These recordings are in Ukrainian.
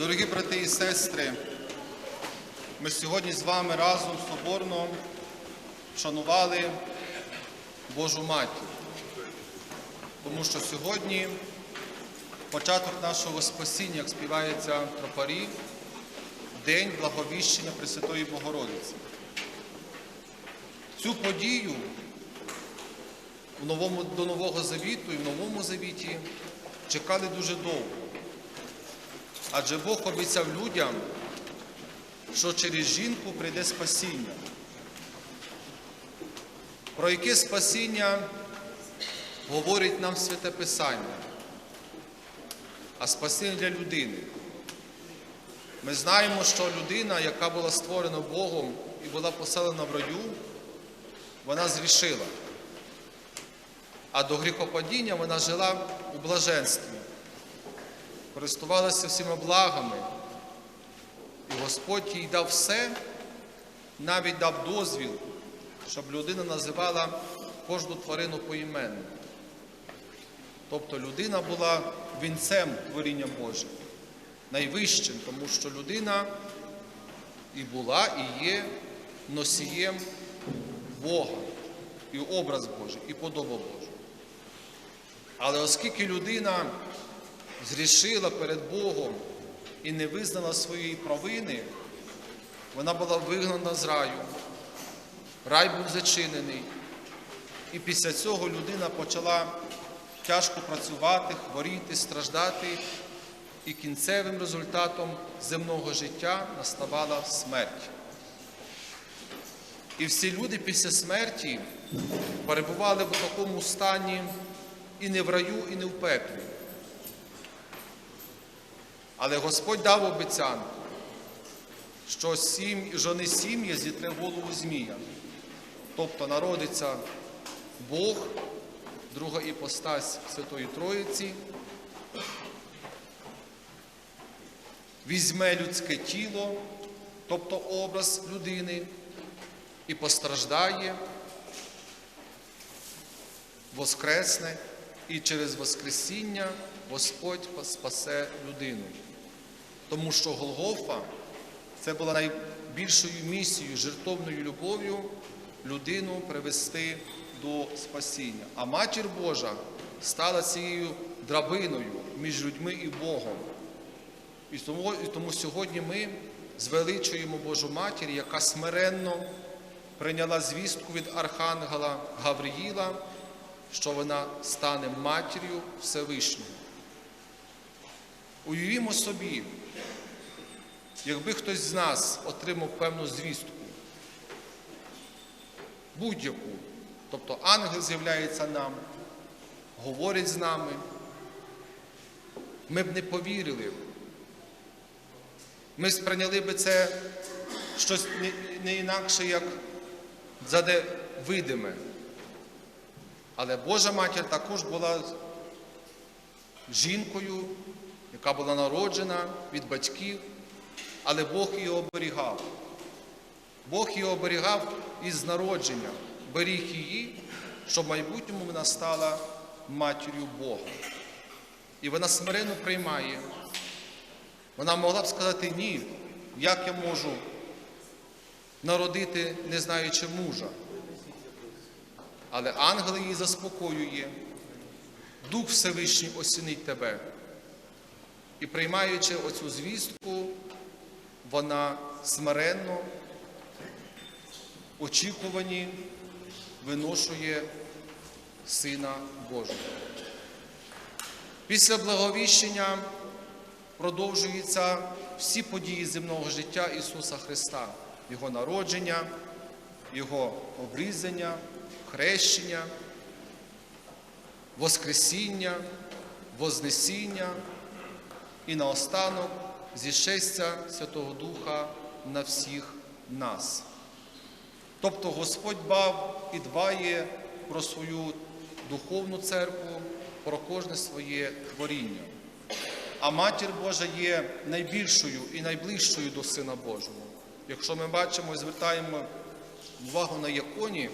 Дорогі брати і сестри, ми сьогодні з вами разом соборно вшанували Божу Матір. Тому що сьогодні початок нашого спасіння, як співається тропарі, День благовіщення Пресвятої Богородиці. Цю подію до Нового Завіту і в Новому Завіті чекали дуже довго. Адже Бог обіцяв людям, що через жінку прийде спасіння. Про яке спасіння говорить нам Святе Писання, а спасіння для людини. Ми знаємо, що людина, яка була створена Богом і була поселена в раю, вона зрішила. А до гріхопадіння вона жила у блаженстві, користувалася всіма благами. І Господь їй дав все, навіть дав дозвіл, щоб людина називала кожну тварину поіменно. Тобто людина була вінцем творіння Боже, найвищим, тому що людина і була, і є носієм Бога, і образ Божий, і подоба Божа. Але оскільки людина зрішила перед Богом і не визнала своєї провини, вона була вигнана з раю, рай був зачинений. І після цього людина почала тяжко працювати, хворіти, страждати, і кінцевим результатом земного життя наставала смерть. І всі люди після смерті перебували в такому стані і не в раю, і не в пеклі. Але Господь дав обіцянку, що жони сім'я зітре голову Змія. Тобто народиться Бог, друга іпостась Святої Троїці, візьме людське тіло, тобто образ людини, і постраждає, воскресне, і через Воскресіння Господь спасе людину. Тому що Голгофа це була найбільшою місією, жертовною любов'ю людину привести до спасіння. А Матір Божа стала цією драбиною між людьми і Богом. І тому, і тому сьогодні ми звеличуємо Божу Матір, яка смиренно прийняла звістку від Архангела Гавриїла, що вона стане матір'ю Всевишнього. Уявімо собі, якби хтось з нас отримав певну звістку, будь-яку, тобто ангел з'являється нам, говорить з нами, ми б не повірили. Ми сприйняли би це щось не інакше, як заде видиме. Але Божа матір також була жінкою, яка була народжена від батьків, але Бог її оберігав. Бог її оберігав із народження, беріг її, щоб в майбутньому вона стала матір'ю Бога. І вона смиренно приймає. Вона могла б сказати ні, як я можу народити, не знаючи мужа. Але ангел її заспокоює, Дух Всевишній осінить тебе. І приймаючи оцю звістку, вона смиренно, очікувані, виношує Сина Божого. Після благовіщення продовжуються всі події земного життя Ісуса Христа, Його народження, Його обрізання, хрещення, Воскресіння, Вознесіння і наостанок зішестя Святого Духа на всіх нас. Тобто Господь бав і дбає про свою духовну церкву, про кожне своє творіння. А Матір Божа є найбільшою і найближчою до Сина Божого. Якщо ми бачимо і звертаємо увагу на іконі,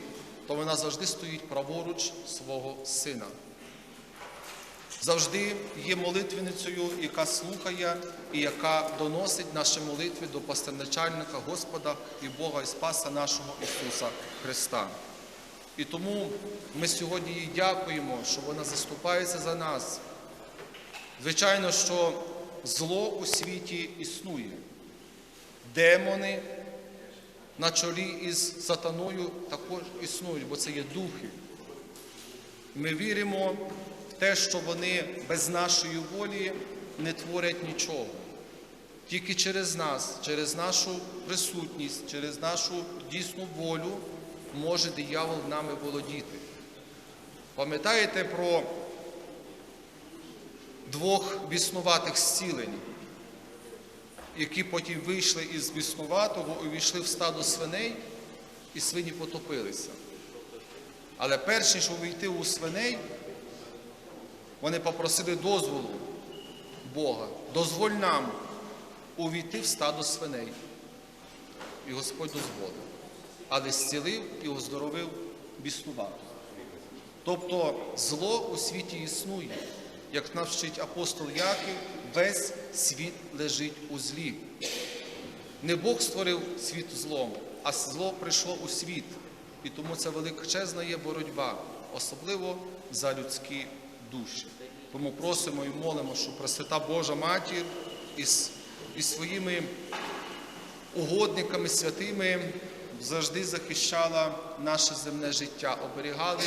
то вона завжди стоїть праворуч свого сина. Завжди є молитвеницею, яка слухає і яка доносить наші молитви до пастирначальника Господа і Бога і Спаса нашого Ісуса Христа. І тому ми сьогодні їй дякуємо, що вона заступається за нас. Звичайно, що зло у світі існує. Демони на чолі із сатаною також існують, бо це є духи. Ми віримо те, що вони без нашої волі не творять нічого. Тільки через нас, через нашу присутність, через нашу дійсну волю може диявол нами володіти. Пам'ятаєте про двох біснуватих зцілень, які потім вийшли із біснуватого і війшли в стадо свиней, і свині потопилися. Але перш ніж увійти у свиней, вони попросили дозволу Бога, дозволь нам увійти в стадо свиней. І Господь дозволив, але зцілив і оздоровив біснуватого. Тобто зло у світі існує. Як нас вчить апостол Яків, весь світ лежить у злі. Не Бог створив світ злом, а зло прийшло у світ. І тому це величезна є боротьба, особливо за людські душі. Тому просимо і молимо, щоб Пресвята Божа Матір із, із своїми угодниками святими завжди захищала наше земне життя, оберігали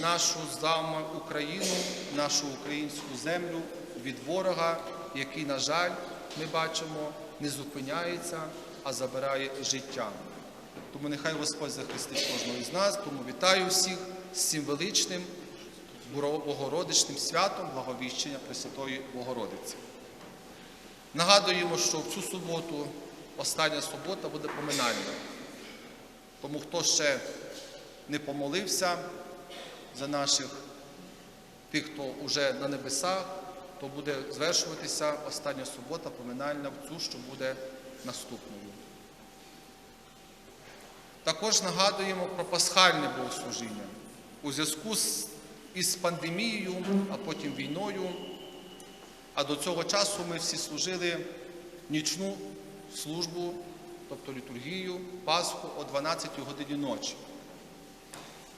нашу зама Україну, нашу українську землю від ворога, який, на жаль, ми бачимо, не зупиняється, а забирає життя. Тому нехай Господь захистить кожного із нас, тому вітаю всіх з цим величним Богородичним святом благовіщення Пресвятої Богородиці. Нагадуємо, що в цю суботу, остання субота, буде поминальна. Тому хто ще не помолився за наших тих, хто вже на небесах, то буде звершуватися остання субота поминальна в цю, що буде наступною. Також нагадуємо про пасхальне богослужіння у зв'язку з із пандемією, а потім війною. А до цього часу ми всі служили нічну службу, тобто літургію, Пасху о 12 годині ночі.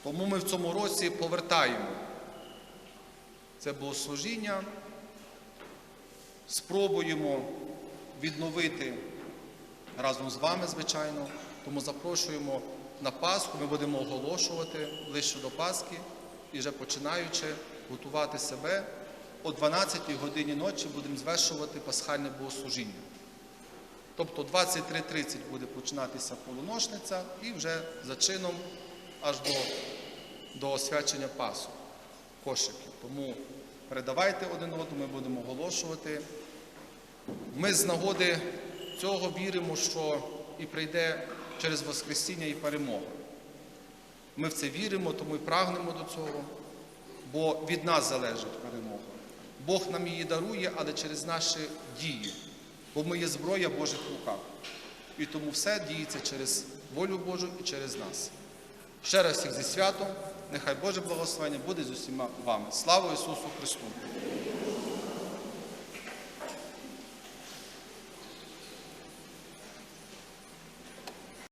Тому ми в цьому році повертаємо це богослужіння, спробуємо відновити разом з вами, звичайно. Тому запрошуємо на Пасху, ми будемо оголошувати ближче до Пасхи і вже починаючи готувати себе, о 12 годині ночі будемо звершувати пасхальне богослужіння. Тобто 23.30 буде починатися полуношниця і вже за чином аж до, до освячення Пасу, кошиків. Тому передавайте один одному, ми будемо оголошувати. Ми з нагоди цього віримо, що і прийде через Воскресіння і перемога. Ми в це віримо, тому і прагнемо до цього, бо від нас залежить перемога. Бог нам її дарує, але через наші дії, бо ми є зброя Божих руках. І тому все діється через волю Божу і через нас. Ще раз всіх зі святом, нехай Боже благословення буде з усіма вами. Слава Ісусу Христу!